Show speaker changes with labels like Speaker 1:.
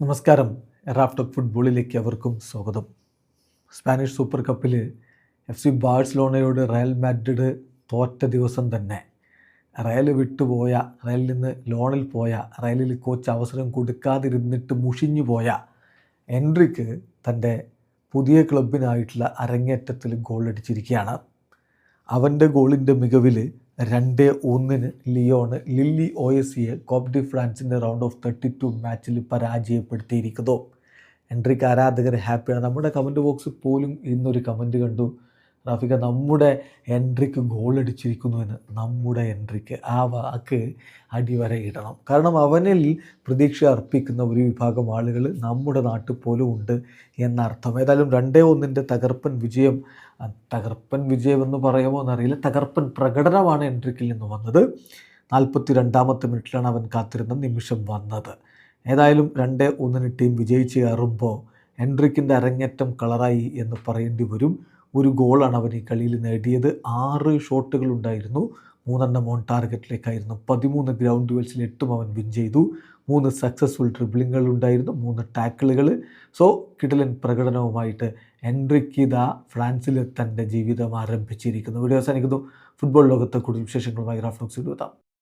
Speaker 1: നമസ്കാരം. റാഫ്റ്റോക്ക് ഫുട്ബോളിലേക്ക് അവർക്കും സ്വാഗതം. സ്പാനിഷ് സൂപ്പർ കപ്പിൽ എഫ് സി ബാഴ്സലോണയോട് റയൽ മാഡ്രിഡ് തോറ്റ ദിവസം തന്നെ. റയൽ വിട്ടുപോയ റയലിൽ നിന്ന് ലോണിൽ പോയ റയലിൽ കോച്ച് അവസരം കൊടുക്കാതിരുന്നിട്ട് മുഷിഞ്ഞു പോയ എൻട്രിക്ക് തന്റെ പുതിയ ക്ലബിനായിട്ടുള്ള അരങ്ങേറ്റത്തിൽ ഗോൾ അടിച്ചിരിക്കുകയാണ് അവന്റെ ഗോളിന്റെ മികവിൽ രണ്ട് ഒന്നിന് ലിയോണ് ലില്ലി ഒ എസ് സിയെ കോപ്പ് ഡി ഫ്രാൻസിന്റെ റൗണ്ട് ഓഫ് തേർട്ടി ടു മാച്ചിൽ പരാജയപ്പെടുത്തിയിരിക്കുന്നു. എൻട്രിക്ക് ആരാധകർ ഹാപ്പിയാണ്? നമ്മുടെ കമന്റ് ബോക്സിൽ പോലും ഇന്നൊരു കമന്റ് കണ്ടു. റാഫിക നമ്മുടെ എൻട്രിക്ക് ഗോൾ അടിച്ചിരിക്കുന്നു എന്ന് നമ്മുടെ എൻട്രിക്ക് ആ വാക്ക് അടിവര ഇടണം. കാരണം അവനിൽ പ്രതീക്ഷ അർപ്പിക്കുന്ന ഒരു വിഭാഗം ആളുകൾ നമ്മുടെ നാട്ടിൽ പോലും ഉണ്ട് എന്നർത്ഥം. ഏതായാലും രണ്ടേ ഒന്നിന്റെ തകർപ്പൻ വിജയം തകർപ്പൻ വിജയം എന്ന് പറയുമോ എന്നറിയില്ല. തകർപ്പൻ പ്രകടനമാണ് എൻട്രിക്കിൽ നിന്ന് വന്നത്. നാൽപ്പത്തി രണ്ടാമത്തെ മിനിറ്റിലാണ് അവൻ കാത്തിരുന്ന നിമിഷം വന്നത്. ഏതായാലും രണ്ടേ ഒന്നിന് ടീം വിജയിച്ച് കയറുമ്പോൾ എൻട്രിക്കിന്റെ അരങ്ങേറ്റം കളറായി എന്ന് പറയേണ്ടി വരും. ഒരു ഗോളാണ് അവൻ ഈ കളിയിൽ നേടിയത്. ആറ് ഷോട്ടുകൾ ഉണ്ടായിരുന്നു. മൂന്നെണ്ണം ഓൺ ടാർഗറ്റിലേക്കായിരുന്നു. പതിമൂന്ന് ഗ്രൗണ്ട് ഡ്യുവൽസിൽ എട്ടും അവൻ വിൻ ചെയ്തു. മൂന്ന് സക്സസ്ഫുൾ ഡ്രിബ്ലിങ്ങുകൾ ഉണ്ടായിരുന്നു. മൂന്ന് ടാക്കിളുകൾ. സോ കിടലൻ പ്രകടനവുമായിട്ട് എൻട്രിക്ക് ഇതാ ഫ്രാൻസിൽ തന്റെ ജീവിതം ആരംഭിച്ചിരിക്കുന്നു. വീഡിയോ അവസാനിക്കുന്നു. ഫുട്ബോൾ ലോകത്തെ കൂടുതൽ വിശേഷങ്ങളുമായി റാഫ്ലോക്സ് എത്താം.